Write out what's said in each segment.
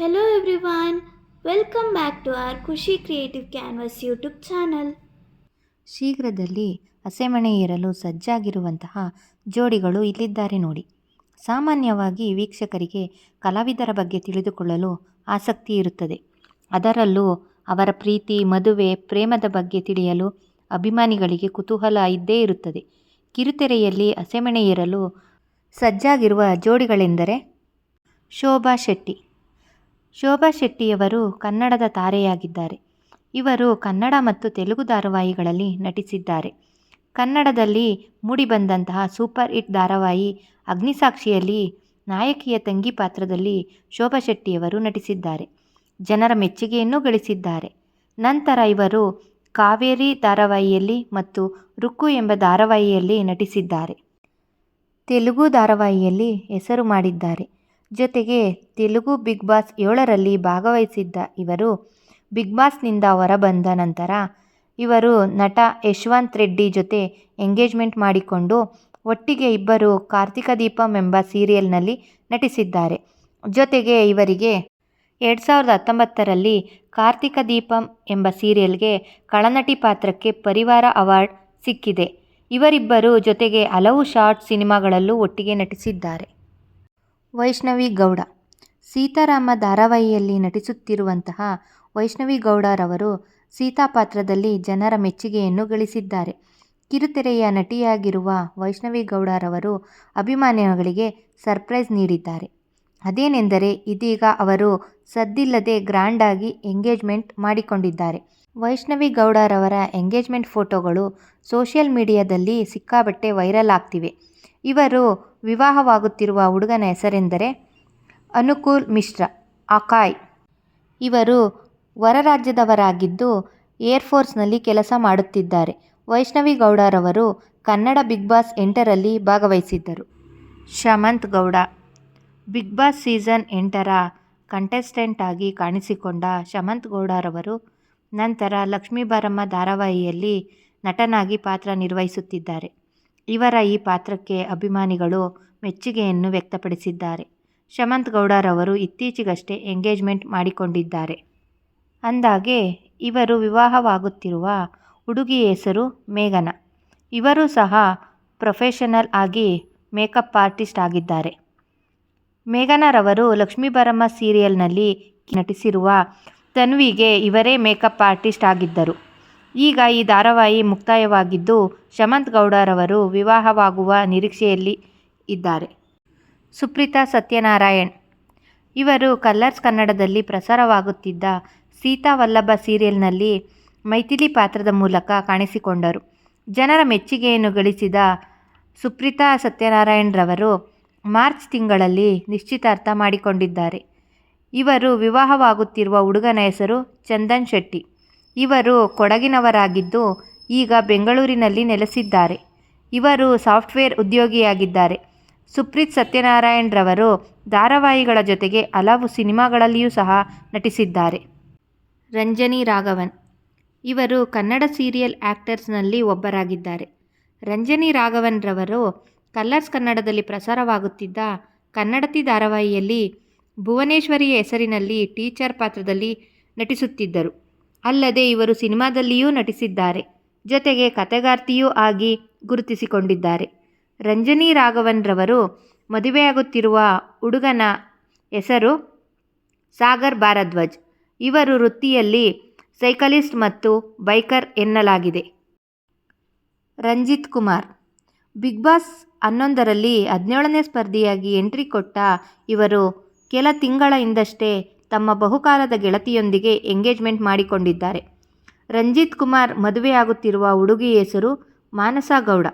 Hello everyone, welcome back to our Khushi creative Canvas YouTube channel ಶೀಘ್ರದಲ್ಲಿ ಹಸೆಮಣೆ ಏರಲು ಸಜ್ಜಾಗಿರುವಂತಹ ಜೋಡಿಗಳು ಇಲ್ಲಿದ್ದಾರೆ ನೋಡಿ. ಸಾಮಾನ್ಯವಾಗಿ ವೀಕ್ಷಕರಿಗೆ ಕಲಾವಿದರ ಬಗ್ಗೆ ತಿಳಿದುಕೊಳ್ಳಲು ಆಸಕ್ತಿ ಇರುತ್ತದೆ. ಅದರಲ್ಲೂ ಅವರ ಪ್ರೀತಿ ಮದುವೆ ಪ್ರೇಮದ ಬಗ್ಗೆ ತಿಳಿಯಲು ಅಭಿಮಾನಿಗಳಿಗೆ ಕುತೂಹಲ ಇದ್ದೇ ಇರುತ್ತದೆ. ಕಿರುತೆರೆಯಲ್ಲಿ ಹಸೆಮಣೆ ಇರಲು ಸಜ್ಜಾಗಿರುವ ಜೋಡಿಗಳೆಂದರೆ ಶೋಭಾ ಶೆಟ್ಟಿ. ಶೋಭಾ ಶೆಟ್ಟಿಯವರು ಕನ್ನಡದ ತಾರೆಯಾಗಿದ್ದಾರೆ. ಇವರು ಕನ್ನಡ ಮತ್ತು ತೆಲುಗು ಧಾರಾವಾಹಿಗಳಲ್ಲಿ ನಟಿಸಿದ್ದಾರೆ. ಕನ್ನಡದಲ್ಲಿ ಮೂಡಿಬಂದಂತಹ ಸೂಪರ್ ಹಿಟ್ ಧಾರಾವಾಹಿ ಅಗ್ನಿಸಾಕ್ಷಿಯಲ್ಲಿ ನಾಯಕಿಯ ತಂಗಿ ಪಾತ್ರದಲ್ಲಿ ಶೋಭಾ ಶೆಟ್ಟಿಯವರು ನಟಿಸಿದ್ದಾರೆ. ಜನರ ಮೆಚ್ಚುಗೆಯನ್ನು ಗಳಿಸಿದ್ದಾರೆ. ನಂತರ ಇವರು ಕಾವೇರಿ ಧಾರಾವಾಹಿಯಲ್ಲಿ ಮತ್ತು ರುಕ್ಕು ಎಂಬ ಧಾರಾವಾಹಿಯಲ್ಲಿ ನಟಿಸಿದ್ದಾರೆ. ತೆಲುಗು ಧಾರಾವಾಹಿಯಲ್ಲಿ ಹೆಸರು ಮಾಡಿದ್ದಾರೆ. ಜೊತೆಗೆ ತೆಲುಗು ಬಿಗ್ ಬಾಸ್ ಏಳರಲ್ಲಿ ಭಾಗವಹಿಸಿದ್ದ ಇವರು ಬಿಗ್ ಬಾಸ್ನಿಂದ ಹೊರಬಂದ ನಂತರ ಇವರು ನಟ ಯಶವಂತ್ ರೆಡ್ಡಿ ಜೊತೆ ಎಂಗೇಜ್ಮೆಂಟ್ ಮಾಡಿಕೊಂಡು ಒಟ್ಟಿಗೆ ಇಬ್ಬರು ಕಾರ್ತಿಕ ದೀಪಂ ಎಂಬ ಸೀರಿಯಲ್ನಲ್ಲಿ ನಟಿಸಿದ್ದಾರೆ. ಜೊತೆಗೆ ಇವರಿಗೆ ಎರಡು ಸಾವಿರದ ಹತ್ತೊಂಬತ್ತರಲ್ಲಿ ಕಾರ್ತಿಕ ದೀಪಂ ಎಂಬ ಸೀರಿಯಲ್ಗೆ ಕಳನಟಿ ಪಾತ್ರಕ್ಕೆ ಪರಿವಾರ ಅವಾರ್ಡ್ ಸಿಕ್ಕಿದೆ. ಇವರಿಬ್ಬರು ಜೊತೆಗೆ ಹಲವು ಶಾರ್ಟ್ ಸಿನಿಮಾಗಳಲ್ಲೂ ಒಟ್ಟಿಗೆ ನಟಿಸಿದ್ದಾರೆ. ವೈಷ್ಣವಿ ಗೌಡ. ಸೀತಾರಾಮ ಧಾರಾವಾಹಿಯಲ್ಲಿ ನಟಿಸುತ್ತಿರುವಂತಹ ವೈಷ್ಣವಿ ಗೌಡರವರು ಸೀತಾ ಪಾತ್ರದಲ್ಲಿ ಜನರ ಮೆಚ್ಚುಗೆಯನ್ನು ಗಳಿಸಿದ್ದಾರೆ. ಕಿರುತೆರೆಯ ನಟಿಯಾಗಿರುವ ವೈಷ್ಣವಿ ಗೌಡರವರು ಅಭಿಮಾನಿಗಳಿಗೆ ಸರ್ಪ್ರೈಸ್ ನೀಡಿದ್ದಾರೆ. ಅದೇನೆಂದರೆ ಇದೀಗ ಅವರು ಸದ್ದಿಲ್ಲದೆ ಗ್ರ್ಯಾಂಡಾಗಿ ಎಂಗೇಜ್ಮೆಂಟ್ ಮಾಡಿಕೊಂಡಿದ್ದಾರೆ. ವೈಷ್ಣವಿ ಗೌಡರವರ ಎಂಗೇಜ್ಮೆಂಟ್ ಫೋಟೋಗಳು ಸೋಷಿಯಲ್ ಮೀಡಿಯಾದಲ್ಲಿ ಸಿಕ್ಕಾಬಟ್ಟೆ ವೈರಲ್ ಆಗ್ತಿವೆ. ಇವರು ವಿವಾಹವಾಗುತ್ತಿರುವ ಹುಡುಗನ ಹೆಸರೆಂದರೆ ಅನುಕೂಲ್ ಮಿಶ್ರಾ, ಅಕಾಯ್. ಇವರು ಹೊರ ರಾಜ್ಯದವರಾಗಿದ್ದು ಏರ್ಫೋರ್ಸ್ನಲ್ಲಿ ಕೆಲಸ ಮಾಡುತ್ತಿದ್ದಾರೆ. ವೈಷ್ಣವಿ ಗೌಡರವರು ಕನ್ನಡ ಬಿಗ್ ಬಾಸ್ ಎಂಟರಲ್ಲಿ ಭಾಗವಹಿಸಿದ್ದರು. Shamanth Gowda, big boss season ಎಂಟರ ಕಂಟೆಸ್ಟೆಂಟ್ ಆಗಿ ಕಾಣಿಸಿಕೊಂಡ ಶಮಂತ್ ಗೌಡರವರು ನಂತರ ಲಕ್ಷ್ಮೀ ಬಾರಮ್ಮ ಧಾರಾವಾಹಿಯಲ್ಲಿ ನಟನಾಗಿ ಪಾತ್ರ ನಿರ್ವಹಿಸುತ್ತಿದ್ದಾರೆ. ಇವರ ಈ ಪಾತ್ರಕ್ಕೆ ಅಭಿಮಾನಿಗಳು ಮೆಚ್ಚುಗೆಯನ್ನು ವ್ಯಕ್ತಪಡಿಸಿದ್ದಾರೆ. ಶಮಂತ್ ಗೌಡರವರು ಇತ್ತೀಚೆಗಷ್ಟೇ ಎಂಗೇಜ್ಮೆಂಟ್ ಮಾಡಿಕೊಂಡಿದ್ದಾರೆ. ಅಂದಾಗೆ ಇವರು ವಿವಾಹವಾಗುತ್ತಿರುವ ಹುಡುಗಿ ಹೆಸರು ಮೇಘನ. ಇವರು ಸಹ ಪ್ರೊಫೆಷನಲ್ ಆಗಿ ಮೇಕಪ್ ಆರ್ಟಿಸ್ಟ್ ಆಗಿದ್ದಾರೆ. ಮೇಘನರವರು ಲಕ್ಷ್ಮೀ ಬಾರಮ್ಮ ಸೀರಿಯಲ್ನಲ್ಲಿ ನಟಿಸಿರುವ ತನ್ವಿಗೆ ಇವರೇ ಮೇಕಪ್ ಆರ್ಟಿಸ್ಟ್ ಆಗಿದ್ದರು. ಈಗ ಈ ಧಾರಾವಾಹಿ ಮುಕ್ತಾಯವಾಗಿದ್ದು ಶಮಂತ್ ಗೌಡರವರು ವಿವಾಹವಾಗುವ ನಿರೀಕ್ಷೆಯಲ್ಲಿ ಇದ್ದಾರೆ. ಸುಪ್ರೀತಾ ಸತ್ಯನಾರಾಯಣ್. ಇವರು ಕಲರ್ಸ್ ಕನ್ನಡದಲ್ಲಿ ಪ್ರಸಾರವಾಗುತ್ತಿದ್ದ ಸೀತಾ ವಲ್ಲಭ ಸೀರಿಯಲ್ನಲ್ಲಿ ಮೈಥಿಲಿ ಪಾತ್ರದ ಮೂಲಕ ಕಾಣಿಸಿಕೊಂಡರು. ಜನರ ಮೆಚ್ಚುಗೆಯನ್ನು ಗಳಿಸಿದ ಸುಪ್ರೀತಾ ಸತ್ಯನಾರಾಯಣ್ರವರು ಮಾರ್ಚ್ ತಿಂಗಳಲ್ಲಿ ನಿಶ್ಚಿತಾರ್ಥ ಮಾಡಿಕೊಂಡಿದ್ದಾರೆ. ಇವರು ವಿವಾಹವಾಗುತ್ತಿರುವ ಹುಡುಗನ ಹೆಸರು ಚಂದನ್ ಶೆಟ್ಟಿ. ಇವರು ಕೊಡಗಿನವರಾಗಿದ್ದು ಈಗ ಬೆಂಗಳೂರಿನಲ್ಲಿ ನೆಲೆಸಿದ್ದಾರೆ. ಇವರು ಸಾಫ್ಟ್ವೇರ್ ಉದ್ಯೋಗಿಯಾಗಿದ್ದಾರೆ. ಸುಪ್ರೀತ್ ಸತ್ಯನಾರಾಯಣ್ರವರು ಧಾರಾವಾಹಿಗಳ ಜೊತೆಗೆ ಹಲವು ಸಿನಿಮಾಗಳಲ್ಲಿಯೂ ಸಹ ನಟಿಸಿದ್ದಾರೆ. ರಂಜನಿ ರಾಘವನ್. ಇವರು ಕನ್ನಡ ಸೀರಿಯಲ್ ಆ್ಯಕ್ಟರ್ಸ್ನಲ್ಲಿ ಒಬ್ಬರಾಗಿದ್ದಾರೆ. ರಂಜನಿ ರಾಘವನ್ರವರು ಕಲರ್ಸ್ ಕನ್ನಡದಲ್ಲಿ ಪ್ರಸಾರವಾಗುತ್ತಿದ್ದ ಕನ್ನಡತಿ ಧಾರಾವಾಹಿಯಲ್ಲಿ ಭುವನೇಶ್ವರಿಯ ಹೆಸರಿನಲ್ಲಿ ಟೀಚರ್ ಪಾತ್ರದಲ್ಲಿ ನಟಿಸುತ್ತಿದ್ದರು. ಅಲ್ಲದೆ ಇವರು ಸಿನಿಮಾದಲ್ಲಿಯೂ ನಟಿಸಿದ್ದಾರೆ. ಜೊತೆಗೆ ಕತೆಗಾರ್ತಿಯೂ ಆಗಿ ಗುರುತಿಸಿಕೊಂಡಿದ್ದಾರೆ. ರಂಜನಿ ರಾಘವನ್ರವರು ಮದುವೆಯಾಗುತ್ತಿರುವ ಹುಡುಗನ ಹೆಸರು ಸಾಗರ್ ಭಾರದ್ವಾಜ್. ಇವರು ವೃತ್ತಿಯಲ್ಲಿ ಸೈಕಲಿಸ್ಟ್ ಮತ್ತು ಬೈಕರ್ ಎನ್ನಲಾಗಿದೆ. ರಂಜಿತ್ ಕುಮಾರ್. ಬಿಗ್ ಬಾಸ್ ಹನ್ನೊಂದರಲ್ಲಿ ಹದಿನೇಳನೇ ಸ್ಪರ್ಧಿಯಾಗಿ ಎಂಟ್ರಿ ಕೊಟ್ಟ ಇವರು ಕೆಲ ತಿಂಗಳ ಹಿಂದಷ್ಟೇ ತಮ್ಮ ಬಹುಕಾಲದ ಗೆಳತಿಯೊಂದಿಗೆ ಎಂಗೇಜ್ಮೆಂಟ್ ಮಾಡಿಕೊಂಡಿದ್ದಾರೆ. ರಂಜಿತ್ ಕುಮಾರ್ ಮದುವೆಯಾಗುತ್ತಿರುವ ಹುಡುಗಿ ಹೆಸರು ಮಾನಸ ಗೌಡ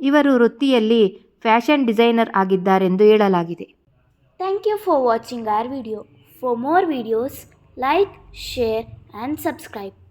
ಇವರು ವೃತ್ತಿಯಲ್ಲಿ ಫ್ಯಾಷನ್ ಡಿಸೈನರ್ ಆಗಿದ್ದಾರೆಂದು ಹೇಳಲಾಗಿದೆ. Thank you for watching our video. For more videos, like, share and subscribe.